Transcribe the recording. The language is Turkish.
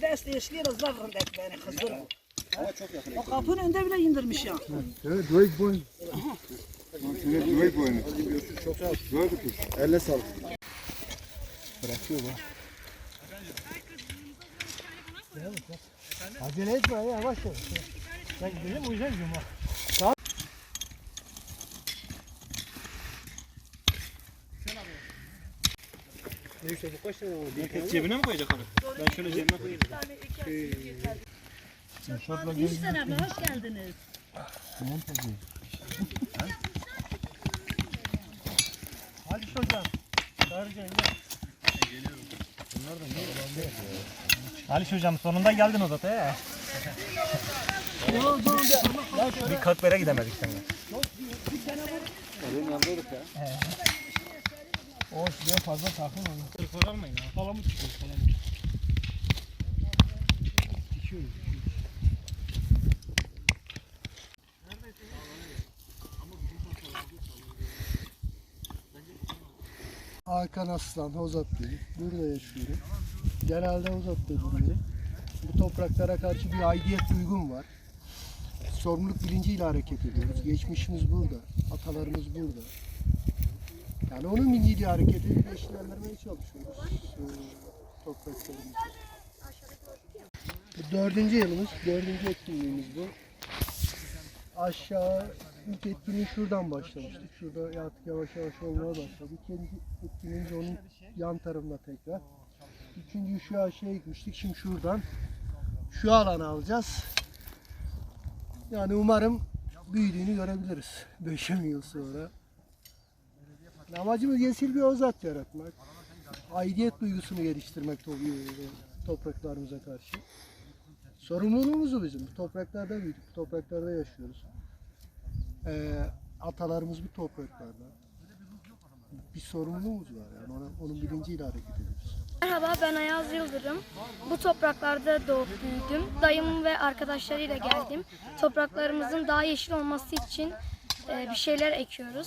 dest eşliğe zarrındaki beni kızdır bu. O kapının önünde bile indirmiş ya. Evet, duvek boyun. Şöyle duvek boyunu. Duvek kutuş. Elle sağlık. Bırakıyor bak. Acele etme ya yavaş yavaş. Ben gidelim o Bir cebine mi koyacak onu? Ben şöyle cebime koyayım. İnsan abla hoş geldiniz. Hadi hocam. Çağıracağım ya. Ali hocam sonunda geldin o zaten ya. Bir Kalkber'e gidemedik seninle. O şuraya fazla takılma. Telefon almayın ha. Palamut çıkıyor palamut. Hakan Aslan, Hozatlıyım. Burada yaşıyorum. Genelde Hozat'ta duruyorum. Bu topraklara karşı bir aidiyet duygum var. Sorumluluk bilinciyle hareket ediyoruz. Geçmişimiz burada. Atalarımız burada. Yani onun bilinciyle hareket edip eşlendirmeye çalışıyoruz. e, topraklarımızı. Bu dördüncü yılımız, dördüncü etkinliğimiz bu. Aşağı ilk etkinliği şuradan başlamıştık. Şurada artık yavaş yavaş olmaya başladı. İkinci etkinliğimiz onun yan tarafında tekrar. Üçüncü şu aşağıya gitmiştik. Şimdi şuradan şu alanı alacağız. Yani umarım büyüdüğünü görebiliriz 5 yıl sonra. Amacımız yeşil bir ozat yaratmak. Aidiyet duygusunu geliştirmek to- topraklarımıza karşı. Sorumluluğumuz o bizim. Topraklarda büyüdük, topraklarda yaşıyoruz. Ee, atalarımız bu topraklarda. Bir sorumluluğumuz var yani onun, onun bilinciyle hareket ediyoruz. Merhaba ben Ayaz Yıldırım. Bu topraklarda doğup büyüdüm. Dayım ve arkadaşlarıyla geldim. Topraklarımızın daha yeşil olması için e, bir şeyler ekiyoruz.